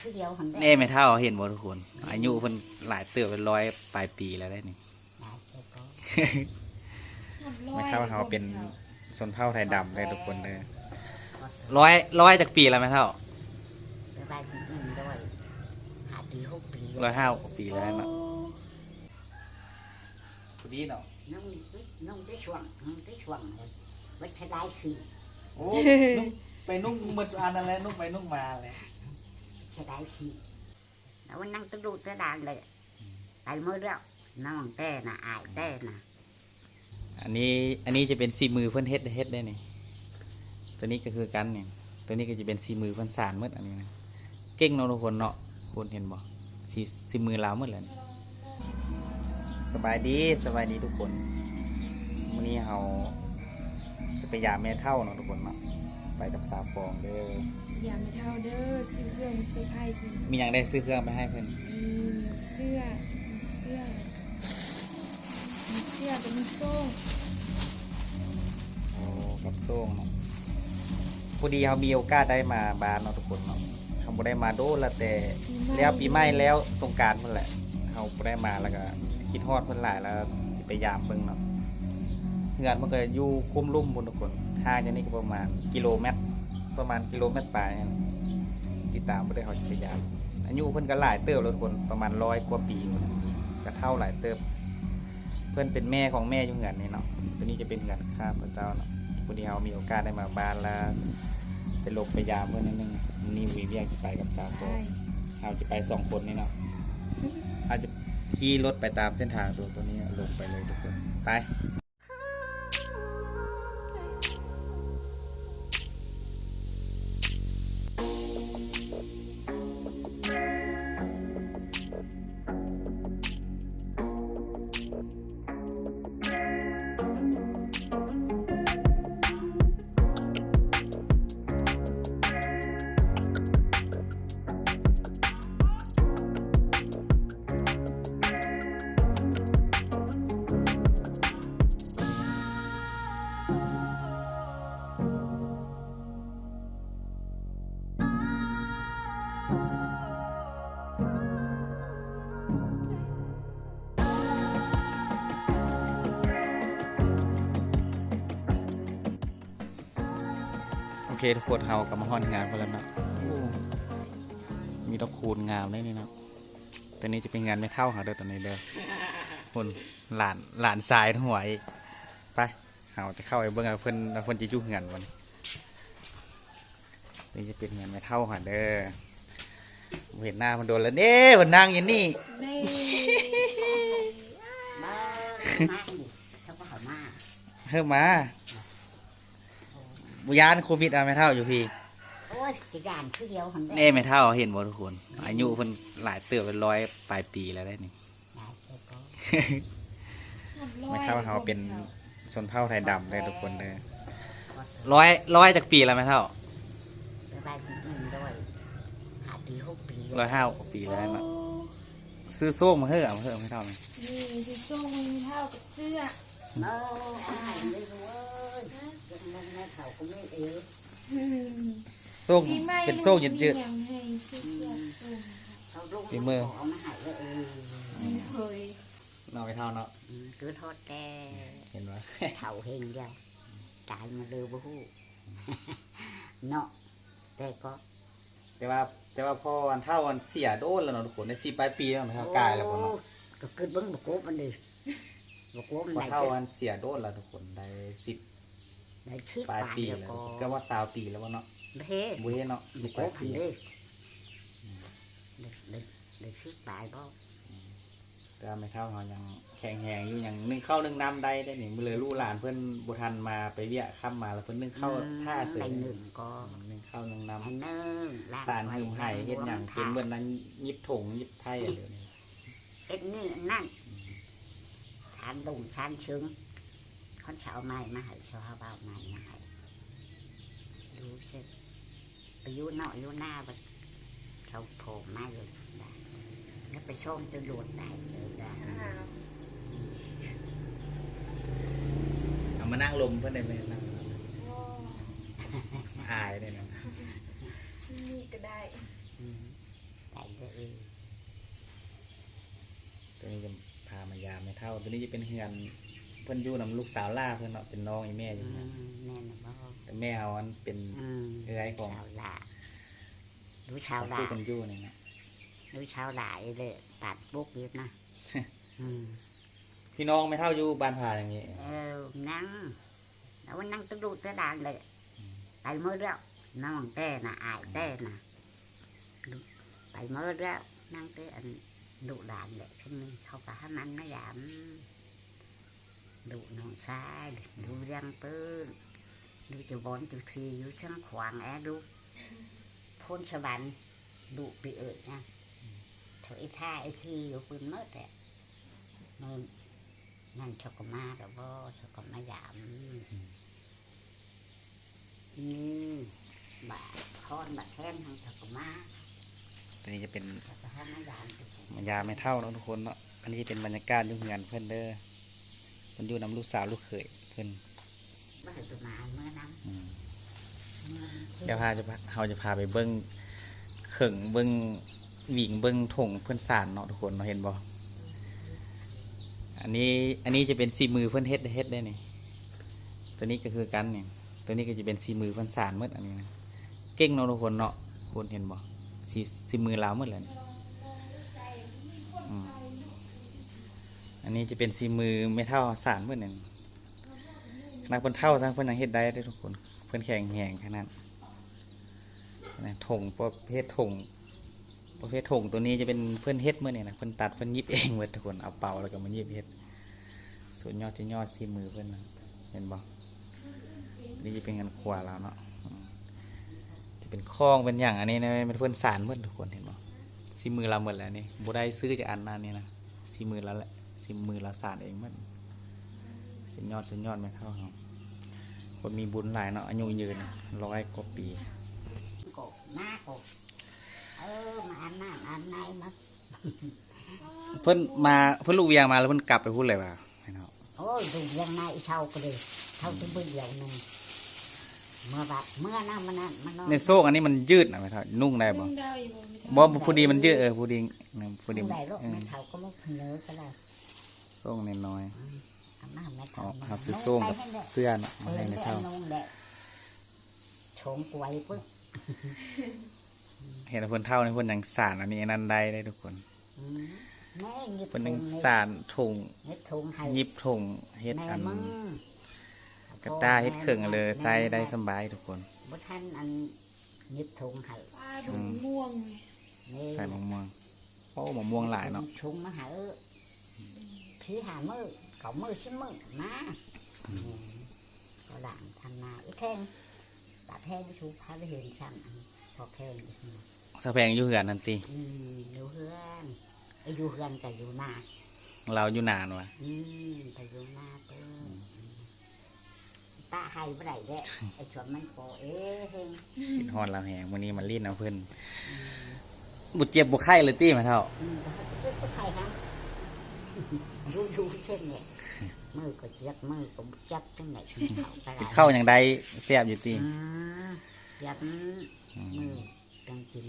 คือเดียวหันได้เน่ไม่เท่าเห็นบ่ทุกคน อายุเพิ่นหลายเติบเป็นร้อยปลายปีแล้วได้นี่หลายเจ้าก็ไม่เท่าเขาเป็นชนเผ่าไทยดำเลยทุกคนเลยร้อยร้อยจากปีแล้วไม่เท่าไปบ้านหนึ่งด้วยหาปีหกปีร้อยห้าปีแล้วเนาะพอดีเนาะน้องน้องได้ช่วงน้องได้ช่วงเลยวัชได้สิโอ้นุ่งไปนุ่งมืออันนั่นแหละนุ่งไปนุ่งมาเลย ชได้สิแล้ววันนั่งตะดูตะดานเลยตายมือแล้วน้องแต่น่ะอายแต่น่ะอันนี้อันนี้จะเป็นซีมือเพิ่นเฮ็ดเฮ็ดได้นี่ตัวนี้ก็คือกันเนี่ยตัวนี้ก็จะเป็นซีมือเพิ่นสานหมืดอันนี้นะเก่งเนาะทุกคนเนาะคนเห็นบ่ซีซีมือลาวหมืดเลยนี่สบายดีสบายดีทุกคนวันนี้เราจะไปยามแม่เท่าเนาะทุกคนเนาะ ไปกับสาวฟองเด้ออย่าไม่เท่าเด้อซื้อเครื่องซื้อไพ่เพิ่นมีหยังได้ซื้อเครื่องไปให้เพิ่นมีเสื้อมีเสื้อมีเสื้อเป็นโซ่งโอ้กับโซ่งเนาะพอดีเรามีโอกาสได้มาบ้านเนาะทุกคนเนาะเขาบ่ได้มาโดนละแต่แล้วปีใหม่แล้วสงกรารเพิ่นแหละเขาบ่ได้มาแล้วก็คิดฮอดเพิ่นหลายแล้วสิไปยามเบิ่งเนาะงานมันก็อยู่คุ้มลุ่มบนทุกคน ห่างจากนี้ก็ประมาณกิโลเมตร ประมาณกิโลเมตรปลายนั่นติดตามบ่ได้เขาสิไปยามอายุเพิ่นก็หลายเติบแล้วทุกคนประมาณร้อยกว่าปีพุ่นก็เท่าหลายเติบ เพิ่นเป็นแม่ของแม่อยู่เหือนนี่เนาะตัวนี้จะเป็นเหือนข้าพเจ้าเนาะพอดีเรามีโอกาสได้มาบ้านแล้วจะลงไปยามเพิ่นนิดนึงนี่วีเวียกสิไปกับสาวโตใช่เราจะไปสองคนนี่เนาะอาจจะขี่รถไปตามเส้นทางตัวตัวนี้ลงไปเลยทุกคนไป เคทุกคนเรากลับมาฮอนงานกันแล้วเนาะโอ้มีดอกคูณงามได้นี่เนาะตัวนี้จะเป็นงานไม่เท่าหาเด้อตัวนี้เด้อคนหลานหลานทรายทั้งหัวอีกไปเราจะเข้าไปเบิ่งเอาเพิ่นเอาเพิ่นจะยุ่งงานวันนี่จะเป็นงานไม่เท่าหาเด้อบ่เห็นหน้ามันโดนแล้วเด้มันนั่งอยู่นี่ได้มามาดิเขาก็เขามาเพิ่มมา บุยานโควิดอะไม่เท่าอยู่พี่โอ้ยสิยานคือเดียวหันได้เน่ไม่เท่าเห็นบ่ทุกคน อายุเพิ่นหลายเติบเป็นร้อยปลายปีแล้วได้นี่หลายเจ้าก็ไม่เท่าเขาเป็นชนเผ่าไทยดำเลยทุกคนเลยร้อยร้อยจากปีแล้วไม่เท่าไปบ้านหนึ่งด้วยหาปีหกปีร้อยห้าปีแล้วเนาะซื้อโซ่งมาเฮ้อะมาเฮ้อะไม่เท่าเลยนี่ซื้อโซ่งมีเท่ากับเสื้อ เออเอาให้เลยเว้ย ยังนั่นนั่นเขาก็ไม่เอ๋อืมโซ่งปีใหม่เป็นโซ่งยืดยืดมีอย่างให้ซื้อเสื้อโซ่งเขาลงฝีมือเอามาให้เลยเออเฮ้ยเนาะไม่เท่าเนาะอืมคือทอดแกเห็นว่าเท่าเฮงเดียวตายมาเลยบ่ฮู้ เนาะแต่ก็แต่ว่าแต่ว่าพอวันเท่าวันเสียโดนแล้วเนาะทุกคนในสี่ปลายปีแล้วไม่เท่ากายแล้วบ่เนาะก็คือเบิ่งบ่โกบมันดิบ่โกบมันพอได้เท่าวันเสียโดนแล้วทุกคนได้สิบ ได้ชิดปลายปีแล้วแล้วก็ก็ว่าสาวปีแล้ววะเนาะเฮ้บุ้ยเนาะบ่สิบโกปลายบมัปีนดิได้ได้ได้ชิดปลายบ่แต่ว่าไม่เท่าเขายังแข็งแหงอยู่อย่างนึ่งข้าวนึ่งน้ำได้ได้นี่มือเลยลูกหลานเพื่อนบุทันมาไปเวียค่ำมาแล้วเพื่อนนึ่งข้าวท่าเสือได้หนึ่งก็นึ่งข้าวนึ่งน้ให้หนึ่งล้งำสารหิวไห่เฮ็ดอย่างเป็นเมื่อนั้นยิบถงยิบไทยอะไรแบบนี้เฮ็ดนี่นั่นทานดุงทานชึง เขาจะเอาไม้มาให้ชาวบ้านไม้มาให้ดูสิไปอยู่นอกอยู่หน้าบัดเขาโผล่มาอยู่ได้แล้วไปชมจะโดดได้เลยได้อ้าวเอามานั่งลมเพื่อนได้ไหมนั่งว้าวอายได้เนาะนี่ก็ได้อืมได้เลยเออตัวนี้จะพามายามไม่เท่าตัวนี้จะเป็นเฮือน เพิ่นอยู่นำลูกสาวล่าเพิ่นเนาะเป็นน้องอีแม่ออืยู่มนะแม่นบ่แต่แม่เอาอันเป็นอืมเอื้อยของชาวลาดูขชาอวงลาผู้เป็นอยู่นี่นะดูชาวลาเลยตัดบุกอยู่นะอืมพี่น้องไม่เท่าอยู่บ้านผาอย่างนี้เออนั่งแล้ววันนั่งตะดูตะดานเลยไปเมื่อแล้วน้องเต้น่ะอายเต้น่ะไปเมื่อแล้วนั่งเต้อันดุดานเลยขึ้นนี่เขาก็ให้มันไม่ยาม ดุน้องชายดูเรื่องปืนดูจะบอนจุทีอยู่ช่างขวางแอดูพ้นสวรรค์ดุไปเอิดนะเถอะไอ้ท่าไอ้ทีอยู่ปืนเมื่อแต่เมื่อนั่นเขาก็มาแต่ว่าเขาก็มายามนี่บาทคอนบาทแท่นทางเขาก็มาตัวนี้จะเป็นเขาก็ให้มายามทุกคนมายามไม่เท่าเนาะทุกคนเนาะอันนี้จะเป็นบรรยากาศอยู่เฮือนเพิ่นเด้อเพิ่นอยู่นำลูกสาวลูกเขยเพิ่นว่าให้ตัวมาเมื่อนั้นอืมเมื่อเดี๋ยวพาจะพาเราจะพาไปเบิ้งเข่งเบิ้งหวิงเบิ้งถงเพื่อนสารเนาะทุกคนเนาะเห็นบ่อันนี้อันนี้จะเป็นสีมือเพื่อนเฮ็ดเฮ็ดได้นี่ตัวนี้ก็คือกันเนี่ยตัวนี้ก็จะเป็นสีมือเพื่อนสารหมืดอันนี้นะเก่งเนาะทุกคนเนาะคนเห็นบ่สีสีมือลาวหมืดเลยนี่อืมอั นนี้จะเป็นสีมือไม่เท่าสารหมืดเนี่ยขนาดเพิ่นเท่าซะเพิ่นยังเฮ็ดได้เด้ทุกคนเพื่อนแข็งแหงขนาดนะถงประเภทถงประเภทถงตัวนี้จะเป็นเพื่อนเฮ็ดเมื่อนี่นะเพื่อนตัดเพื่อนยิบเองเมื่อทุกคนเอาเป่าแล้วก็มายิบเฮ็ดส่วนยอดจะยอดซีมือเพื่อนนะเห็นบ่นี่จะเป็นงานขวาแล้วเนาะจะเป็นคล้องเป็นอย่างอันนี้นะเป็นเพื่อนสารเมื่อทุกคนเห็นบ่ซีมือเราหมดแล้วนี่บ่ได้ซื้อจากอันนั้นนี่นะซีมือเราแหละ ซีมือเราสารเองหมันเส้นยอดเส้นยอดไม่เท่าเขาคนมีบุญหลายเนาะอายุยืนร้อยกว่าปีกบหน้ากบเออมาอันน้ำอันไหนมาเพิ่นมาเพิ่นลูกเวียงมาแล้วเพิ่นกลับไปพูดเลยว่าให้เนาะโอ้ยดูยังไงเช่าก็เลยเช่าจะเบื่อเดียวหนึงเมื่อแบบเมื่อนั่นมันนั่นมันนอนในโซ่อันนี้มันยืดนะไม่เท่านุ่งได้บ่นึ่งได้อยู่บ่ไม่บ่ผู้ดีมันยืดเออผู้ดีนะผู้ดีผู้ใดโรคเออไม่เท่าก็ไม่เนื้อก็ได้ โซ่น้อยทำหน้าไม่ๆเอาเท่าเอาซื้อโซ่กับเสื้อเนาะเอมาอให้ในไม่เท่าเอานงแหละชงกวยปึ๊บเห็นเพิ่นเท่านี่เพิ่นยังสานอันนี้อันนั้นได้ได้ทุกคนอืมแม่หยิบเพิ่นยังถุงสานถุงเฮ็ดถุงให้ยิบถุงเฮ็ดแม่อันมึงกระตายเฮ็ดเครื่องเลยใส่ได้สบายทุกคนบ่ทันอันหยิบถุงให้ปลาดูม่วงเลยนี่ใส่มะม่วงโอ้มะม่วงหลายเนาะ ถุงมาหาเออ พี่หามือเขามือชิ้นมือมาอืมก็หลังทำนาอีแทงตาแทงชูพาไปเห็นช่างอันพอแค่นี้สะแพงอยู่เหือนนั่นติอืมอยู่เฮือนไอ้อยู่เฮือนกับอยู่นาเราอยู่นานว่ะอืมแต่อยู่นาเปิ้นตาให้บ่ได้เด้ไอ้ชวนมันโปเอ้เฮงคิดฮอดเราแหงวันนี้มาลีนเอาเพิ่นบ่เจ็บบ่ไข้เลยติแม่เท่า อืมก็เจ็บก็ใครฮะ ดูดูเช่นเนี่ยมือก็เจ็บมือก็จับจังไหนเขาไปกินข้าวอย่างใดแซ่บอยู่ติอืมเจ็บมือจังกิน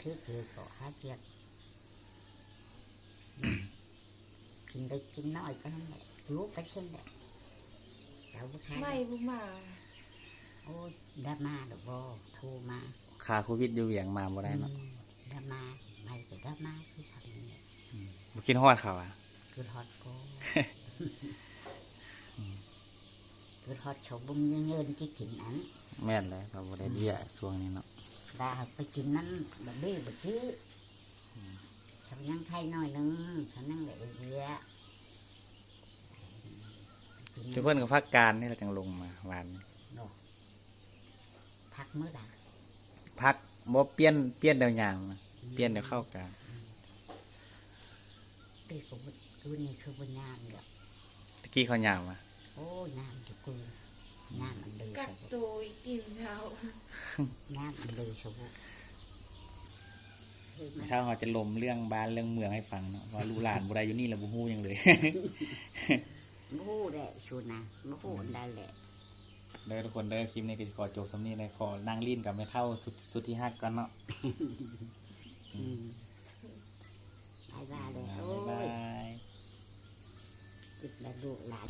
ถือคือก็หาเจ็บกินได้กินน้อยก็นั่นแหละรู้ไปเช่นแหละเจ้าบุคคลไม่บุมาโอ้ยได้มาหรือบ่โทรมาคาโควิดอยู่เวียงมาบ่ได้เนาะอืมได้มาไม่ก็ได้มาคือทำเนี่ย บ่กินฮอดเขาอะคือฮอตโกคือฮอตชาวบุ้มเงินๆที่กินอันแม่นเลยเราบ่ได้เบี้ยช่วงนี้เนาะได้ไปกินนั้นแบบนี้แบบนี้ฉันยังไทยหน่อยนึงฉันนั่งเหลือเยอะทุกคนก็พักการนี่เราจังลงมาวันพักเมื่อไหร่พักบ่เปลี่ยนเปลี่ยนเดียวยางนะเปลี่ยนเดี๋ยวเข้ากลาง ตีกูกูนี่คือบุญงามเดียวตะกี้เขายาวมาโอ้ยงามจุกูงามมันเลยกัชกบุตัวกินเขางามมันเลยชบุถ้าเขาจะลมเรื่องบ้านเรื่องเมืองให้ฟังเนาะว่าลูหลานบ่ได้อยู่นี่แล้วบ่ฮู้ยังเลยบู้แหละชูนะบู้ได้แหละเด้อทุกคนเด้อคลิปนี้ก็ขอจบสำนี้เลยขอนั่งลิ้นกับแม่เท่าสุดสุดที่ฮักกันเนาะายว่าแล้ว บาย ติดมาลูกหลาน